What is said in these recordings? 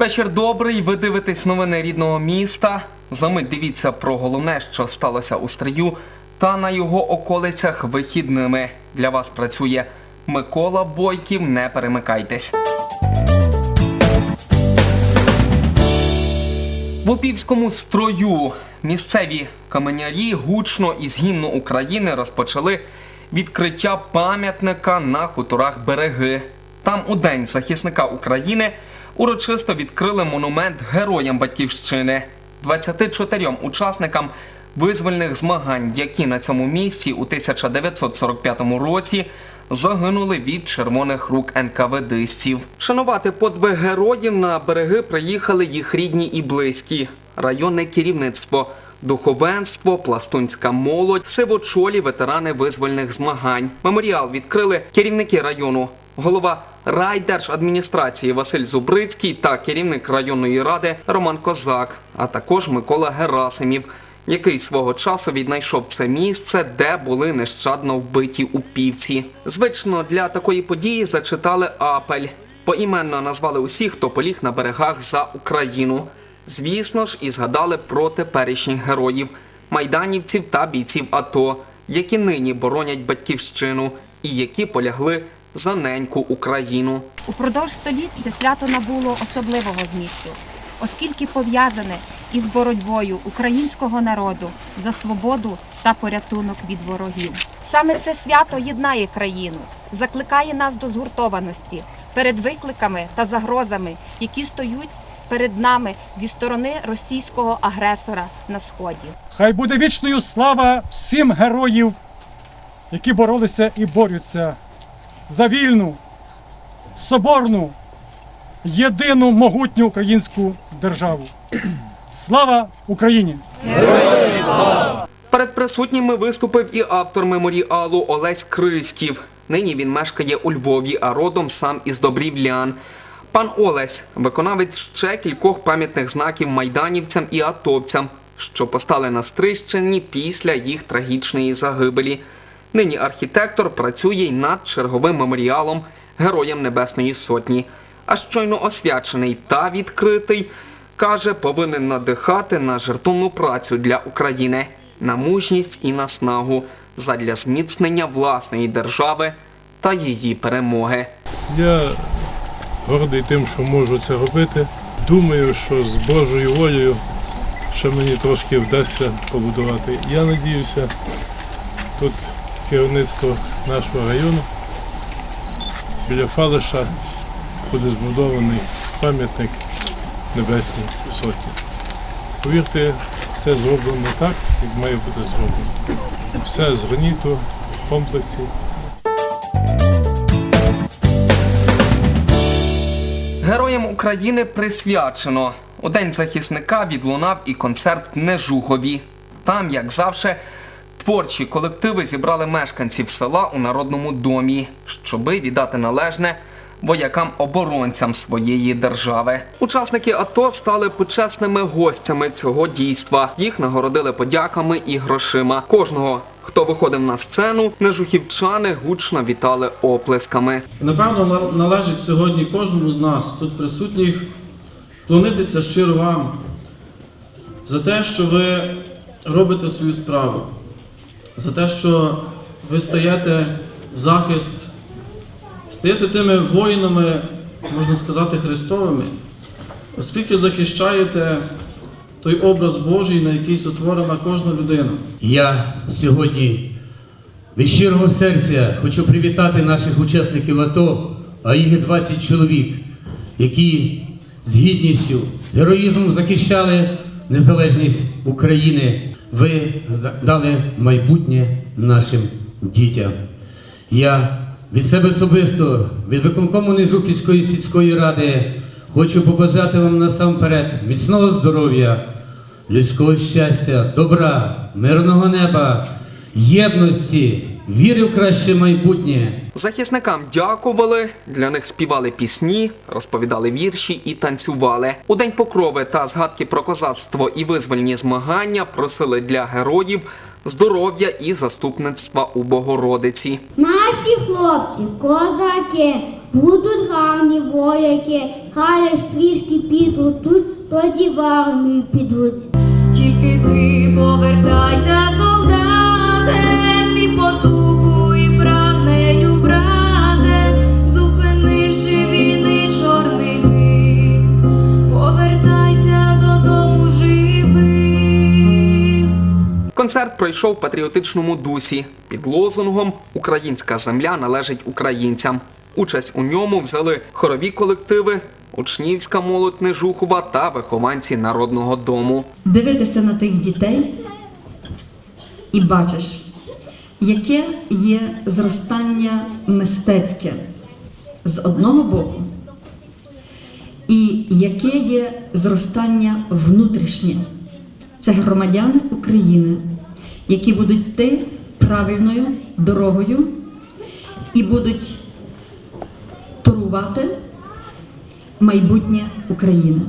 Вечір добрий. Ви дивитесь новини рідного міста. Замить дивіться про головне, що сталося у стрию, та на його околицях вихідними. Для вас працює Микола Бойків. Не перемикайтесь. В Опівському строю місцеві каменярі гучно із гімну України розпочали відкриття пам'ятника на хуторах береги. Там у день захисника України урочисто відкрили монумент героям батьківщини 24 учасникам визвольних змагань, які на цьому місці у 1945 році загинули від червоних рук НКВДистів. Шанувати подвиг героїв на береги приїхали їх рідні і близькі, районне керівництво. Духовенство, пластунська молодь, сивочолі, ветерани визвольних змагань. Меморіал відкрили керівники району, голова райдержадміністрації Василь Зубрицький та керівник районної ради Роман Козак, а також Микола Герасимів, який свого часу віднайшов це місце, де були нещадно вбиті упівці. Звично для такої події зачитали апель. Поіменно назвали усіх, хто поліг на берегах за Україну. Звісно ж, і згадали про теперішніх героїв, майданівців та бійців АТО, які нині боронять батьківщину і які полягли за неньку Україну. Упродовж століть це свято набуло особливого змісту, оскільки пов'язане із боротьбою українського народу за свободу та порятунок від ворогів. Саме це свято єднає країну, закликає нас до згуртованості перед викликами та загрозами, які стоять перед нами зі сторони російського агресора на сході. Хай буде вічною слава всім героїв, які боролися і борються за вільну, соборну, єдину могутню українську державу. Слава Україні! Перед присутніми виступив і автор меморіалу Олесь Криськів. Нині він мешкає у Львові, а родом сам із Добрівлян. Пан Олесь виконавець ще кількох пам'ятних знаків майданівцям і атовцям, що постали на Стрищині після їх трагічної загибелі. Нині архітектор працює й над черговим меморіалом Героям Небесної Сотні. А щойно освячений та відкритий, каже, повинен надихати на жертовну працю для України, на мужність і наснагу задля зміцнення власної держави та її перемоги. Я гордий тим, що можу це робити. Думаю, що з Божою волею ще мені трошки вдасться побудувати. Я надіюся, тут керівництво нашого району біля Фалиша буде збудований пам'ятник Небесній Сотні. Повірте, це зроблено так, як має бути зроблено. Все з в комплексі. Героям України присвячено. У День захисника відлунав і концерт в Нежухові. Там, як завжди, творчі колективи зібрали мешканців села у народному домі, щоби віддати належне воякам-оборонцям своєї держави. Учасники АТО стали почесними гостями цього дійства. Їх нагородили подяками і грошима. Кожного, хто виходив на сцену, нежухівчани гучно вітали оплесками. Напевно, на- належить сьогодні кожному з нас, тут присутніх, вклонитися щиро вам за те, що ви робите свою справу, за те, що ви стаєте в захист, стаєте тими воїнами, можна сказати, Христовими, оскільки захищаєте той образ Божий, на який сотворена кожна людина. Я сьогодні від щирого серця хочу привітати наших учасників АТО, а їх 20 чоловік, які з гідністю, з героїзмом захищали незалежність України. Ви дали майбутнє нашим дітям. Я від себе особисто, від виконкому Нежуківської сільської ради хочу побажати вам насамперед міцного здоров'я, людського щастя, добра, мирного неба, єдності, віри в краще майбутнє. Захисникам дякували, для них співали пісні, розповідали вірші і танцювали. У день покрови та згадки про козацтво і визвольні змагання просили для героїв здоров'я і заступництва у Богородиці. Наші хлопці, козаки, будуть гарні вояки, хай ж трішки підготують, тоді в армію підуть. Тільки ти повертайся, солдате, Концерт пройшов в патріотичному дусі під лозунгом Українська земля належить українцям. Участь у ньому взяли хорові колективи, учнівська молодь Нежухова та вихованці народного дому. дивитися на тих дітей і бачиш, яке є зростання мистецьке з одного боку, і яке є зростання внутрішнє. Це громадяни України, які будуть йти правильною дорогою і будуть турувати майбутнє України.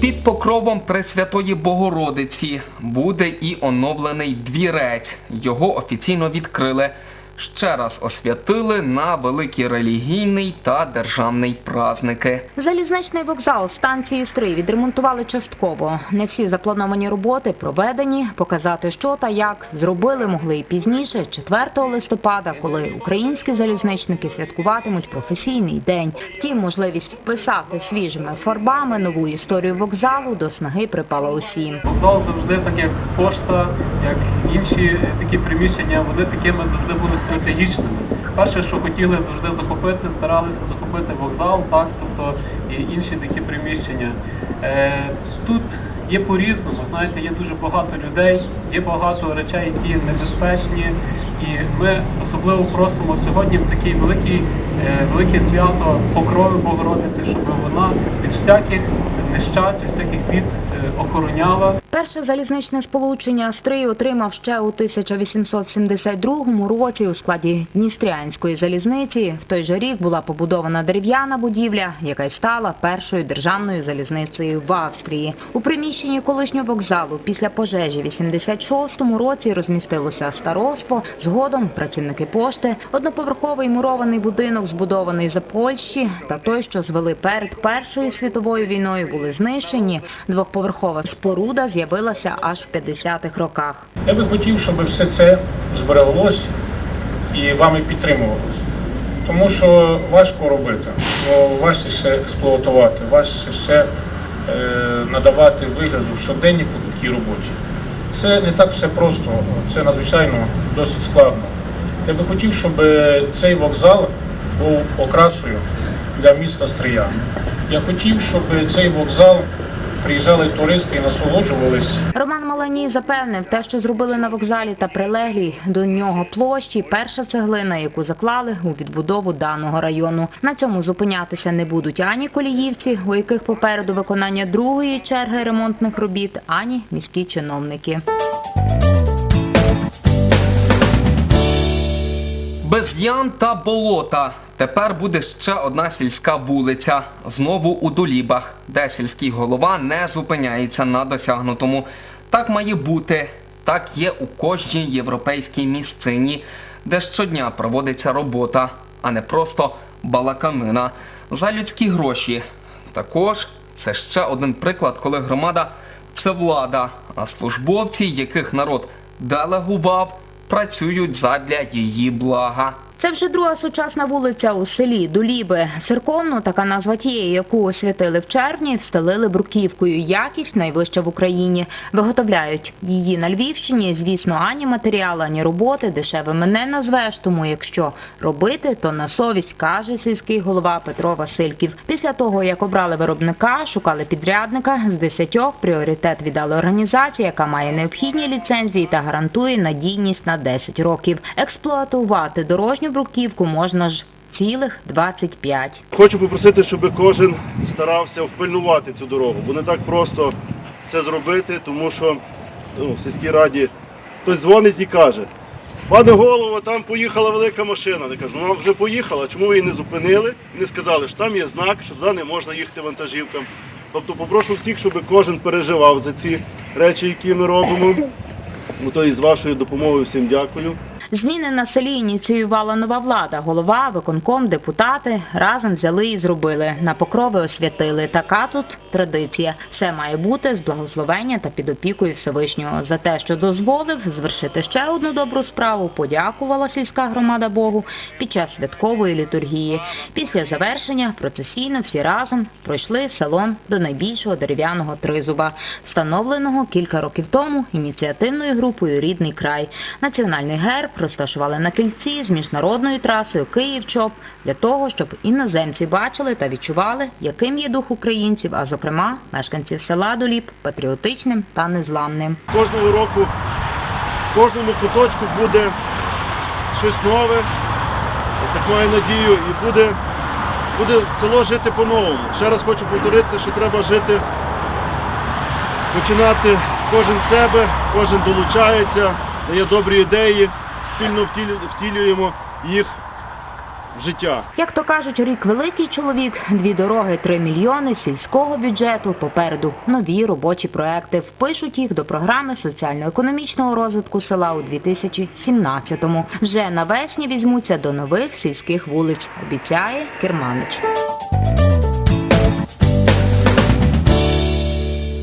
Під покровом Пресвятої Богородиці буде і оновлений двірець. Його офіційно відкрили. Ще раз освятили на великий релігійний та державний праздники. Залізничний вокзал станції Стрий відремонтували частково. Не всі заплановані роботи проведені. Показати, що та як зробили, могли і пізніше, 4 листопада, коли українські залізничники святкуватимуть професійний день. Втім, можливість вписати свіжими фарбами нову історію вокзалу до снаги припала усім. Вокзал завжди, так як пошта, як інші такі приміщення, вони такими завжди були стратегічними. Перше, що хотіли завжди захопити, старалися захопити вокзал, так, тобто і інші такі приміщення. Е, тут є по-різному, знаєте, є дуже багато людей, є багато речей, які небезпечні. І ми особливо просимо сьогодні в такий великий, е, велике свято покрови Богородиці, щоб вона від всяких нещасть, від всяких бід е, охороняла. Перше залізничне сполучення Стрий отримав ще у 1872 році у складі Дністрянської залізниці. В той же рік була побудована дерев'яна будівля, яка й стала першою державною залізницею в Австрії. У приміщенні колишнього вокзалу після пожежі в 86-му році розмістилося староство. Згодом працівники пошти, одноповерховий мурований будинок, збудований за Польщі, та той, що звели перед Першою світовою війною, були знищені. Двохповерхова споруда з'явилася аж в 50-х роках. Я би хотів, щоб все це збереглось і вами підтримувалось. Тому що важко робити, важче ще експлуатувати, важче ще е, надавати вигляду в щоденній клопіткій роботі. Це не так все просто, це надзвичайно досить складно. Я би хотів, щоб цей вокзал був окрасою для міста Стрия. Я хотів, щоб цей вокзал приїжджали туристи і насолоджувались Роман Маланій запевнив, те, що зробили на вокзалі та прилеглій до нього площі, перша цеглина, яку заклали у відбудову даного району. На цьому зупинятися не будуть ані коліївці, у яких попереду виконання другої черги ремонтних робіт, ані міські чиновники. Без ям та болота тепер буде ще одна сільська вулиця. Знову у Долібах, де сільський голова не зупиняється на досягнутому. Так має бути. Так є у кожній європейській місцині, де щодня проводиться робота, а не просто балаканина за людські гроші. Також це ще один приклад, коли громада це влада, а службовці, яких народ делегував, працюють задля її блага. Це вже друга сучасна вулиця у селі Доліби. Церковну, така назва тієї, яку освятили в червні, встелили бруківкою. Якість найвища в Україні. Виготовляють її на Львівщині. Звісно, ані матеріал, ані роботи дешевими не назвеш. Тому якщо робити, то на совість каже сільський голова Петро Васильків. Після того, як обрали виробника, шукали підрядника з десятьох. Пріоритет віддали організації, яка має необхідні ліцензії та гарантує надійність на 10 років. Експлуатувати дорожню бруківку можна ж цілих 25. Хочу попросити, щоб кожен старався впильнувати цю дорогу, бо не так просто це зробити, тому що ну, в сільській раді хтось дзвонить і каже, пане голово, там поїхала велика машина. Я кажу, ну вона вже поїхала, чому ви її не зупинили і не сказали, що там є знак, що туди не можна їхати вантажівкам. Тобто попрошу всіх, щоб кожен переживав за ці речі, які ми робимо. Ну, то і з вашою допомогою всім дякую. Зміни на селі ініціювала нова влада. Голова, виконком, депутати разом взяли і зробили. На покрови освятили. Така тут традиція. Все має бути з благословення та під опікою Всевишнього. За те, що дозволив звершити ще одну добру справу, подякувала сільська громада Богу під час святкової літургії. Після завершення процесійно всі разом пройшли селом до найбільшого дерев'яного тризуба, встановленого кілька років тому ініціативною групою Рідний край. Національний герб розташували на кільці з міжнародною трасою Київ-Чоп для того, щоб іноземці бачили та відчували, яким є дух українців, а зокрема мешканців села Доліп патріотичним та незламним. Кожного року в кожному куточку буде щось нове. Так маю надію, і буде, буде село жити по-новому. Ще раз хочу повторитися, що треба жити, починати кожен себе, кожен долучається, дає добрі ідеї, спільно втілюємо їх в життя. Як то кажуть, рік великий чоловік, дві дороги, три мільйони сільського бюджету. Попереду нові робочі проекти. Впишуть їх до програми соціально-економічного розвитку села у 2017-му. Вже навесні візьмуться до нових сільських вулиць. Обіцяє Керманич.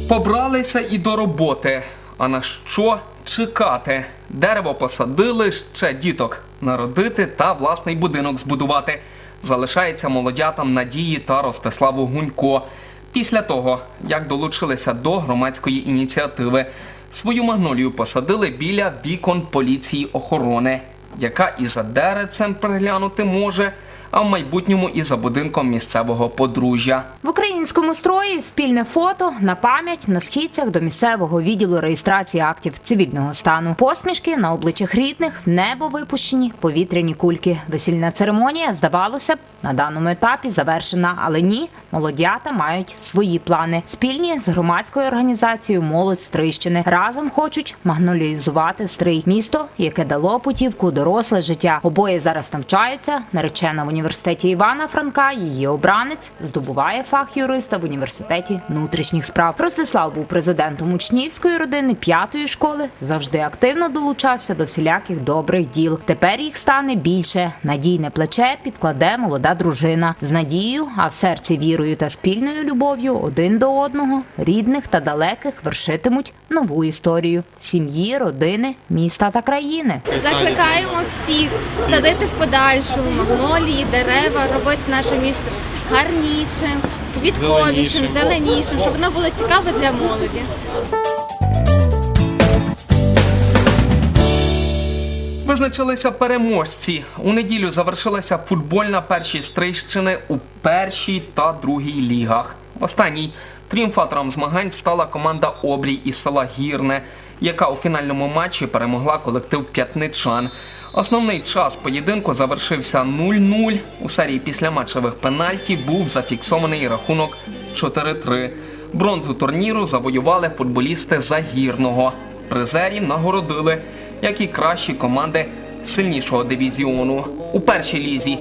Побралися і до роботи. А на що чекати? Дерево посадили, ще діток народити та власний будинок збудувати. Залишається молодятам Надії та Ростиславу Гунько. Після того, як долучилися до громадської ініціативи, свою магнолію посадили біля вікон поліції охорони, яка і за дерецем приглянути може, а в майбутньому і за будинком місцевого подружжя. В українському строї спільне фото на пам'ять на східцях до місцевого відділу реєстрації актів цивільного стану. Посмішки на обличчях рідних, в небо випущені повітряні кульки. Весільна церемонія, здавалося б, на даному етапі завершена, але ні, молодята мають свої плани. Спільні з громадською організацією Молодь Стрийщини разом хочуть магнолізувати стрий місто, яке дало путівку доросле життя. Обоє зараз навчаються. Наречена в університеті Івана Франка. Її обранець здобуває фах юриста в університеті внутрішніх справ. Ростислав був президентом учнівської родини п'ятої школи. Завжди активно долучався до всіляких добрих діл. Тепер їх стане більше. Надійне плече підкладе молода дружина з надією, а в серці вірою та спільною любов'ю один до одного, рідних та далеких вершитимуть нову історію сім'ї, родини, міста та країни. Закликаємо всіх садити в подальшому магнолії, дерева, робити наше місто гарнішим, квітковішим, зеленішим, щоб воно було цікаве для молоді. Визначилися переможці. У неділю завершилася футбольна першість Трищини у першій та другій лігах. В останній тріумфатором змагань стала команда Обрій із села Гірне, яка у фінальному матчі перемогла колектив п'ятничан. Основний час поєдинку завершився 0-0. У серії післяматчевих пенальті був зафіксований рахунок 4-3. Бронзу турніру завоювали футболісти Загірного. Призерів нагородили, як і кращі команди сильнішого дивізіону. У першій лізі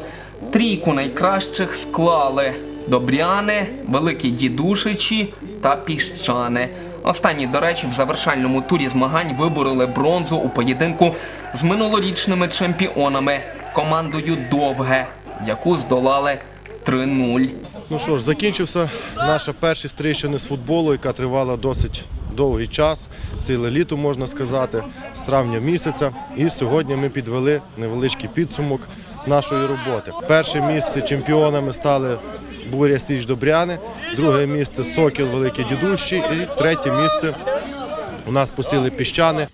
трійку найкращих склали Добряни, Великі Дідушичі та Піщани. Останні, до речі, в завершальному турі змагань вибороли бронзу у поєдинку з минулорічними чемпіонами командою Довге, яку здолали 3-0. Ну що ж, закінчився наша перша стріччина з футболу, яка тривала досить довгий час, ціле літо можна сказати, з травня місяця. І сьогодні ми підвели невеличкий підсумок нашої роботи. Перше місце чемпіонами стали Буря Січ Добряни, друге місце Сокіл Великі Дідущі і третє місце у нас посіли піщани.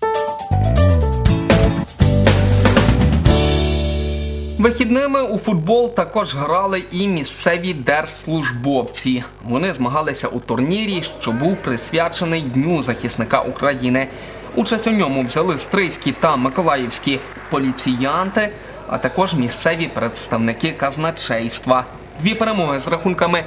Вихідними у футбол також грали і місцеві держслужбовці. Вони змагалися у турнірі, що був присвячений Дню захисника України. Участь у ньому взяли стрийські та миколаївські поліціянти, а також місцеві представники казначейства. Дві перемоги з рахунками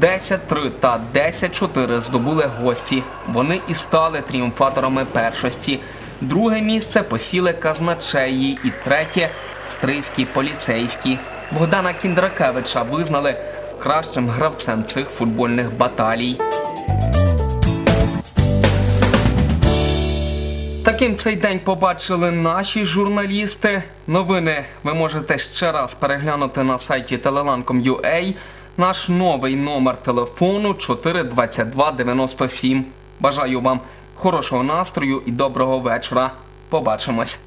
10-3 та 10-4 здобули гості. Вони і стали тріумфаторами першості. Друге місце посіли казначеї і третє стрийські поліцейські. Богдана Кіндракевича визнали кращим гравцем цих футбольних баталій. Таким цей день побачили наші журналісти. Новини ви можете ще раз переглянути на сайті telelankom.ua. Наш новий номер телефону 42297. Бажаю вам хорошого настрою і доброго вечора. Побачимось.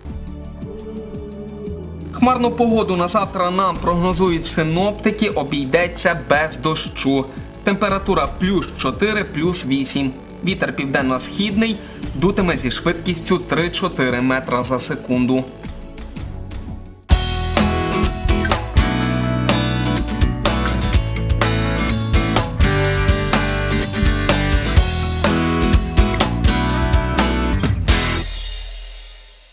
Хмарну погоду на завтра нам прогнозують синоптики, обійдеться без дощу. Температура плюс 4, плюс 8. Вітер південно-східний дутиме зі швидкістю 3-4 метра за секунду.